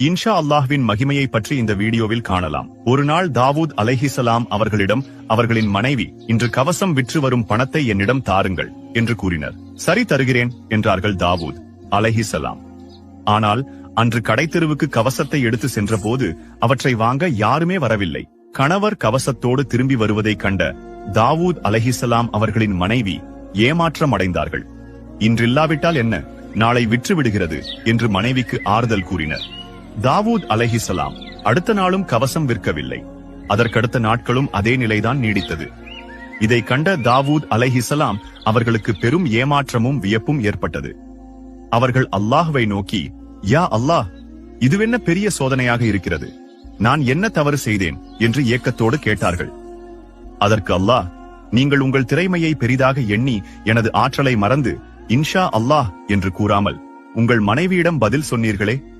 இன்ஷா அல்லாஹ்வின் மகிமையை பற்றி இந்த வீடியோவில் காணலாம். ஒரு நாள் தாவூத் அலைஹிசலாம் அவர்களிடம் அவர்களின் மனைவி இன்று கவசம் விற்று வரும் பணத்தை என்னிடம் தாருங்கள் என்று கூறினர். சரி தருகிறேன் என்றார்கள் தாவூத் அலைஹிசலாம் ஆனால் அன்று கடைத்தெருவுக்கு கவசத்தை எடுத்து சென்றபோது அவற்றை வாங்க யாருமே வரவில்லை. கணவர் கவசத்தோடு திரும்பி வருவதைக் கண்ட தாவூத் அலைஹிசலாம் அவர்களின் மனைவி ஏமாற்றம் அடைந்தார்கள் இன்றில்லாவிட்டால் என்ன? நாளை விற்று விடுகிறது என்று மனைவிக்கு ஆறுதல் கூறினர். தாவூத் அலஹிசலாம் அடுத்த நாளும் கவசம் விற்கவில்லை. அதற்கடுத்த நாட்களும் அதே நிலைதான் நீடித்தது. இதை கண்ட தாவூத் அலைஹிசலாம் அவர்களுக்கு பெரும் ஏமாற்றமும் வியப்பும் ஏற்பட்டது. அவர்கள் அல்லாஹ்வை நோக்கி யா அல்லாஹ் இதுவென்ன பெரிய சோதனையாக இருக்கிறது? நான் என்ன தவறு செய்தேன்? என்று ஏக்கத்தோடு கேட்டார்கள். அதற்கு அல்லாஹ் நீங்கள் உங்கள் திறமையை பெரிதாக எண்ணி எனது ஆற்றலை மறந்து இன்ஷா அல்லாஹ் என்று கூறாமல் உங்கள் மனைவியிடம் பதில் சொன்னீர்களே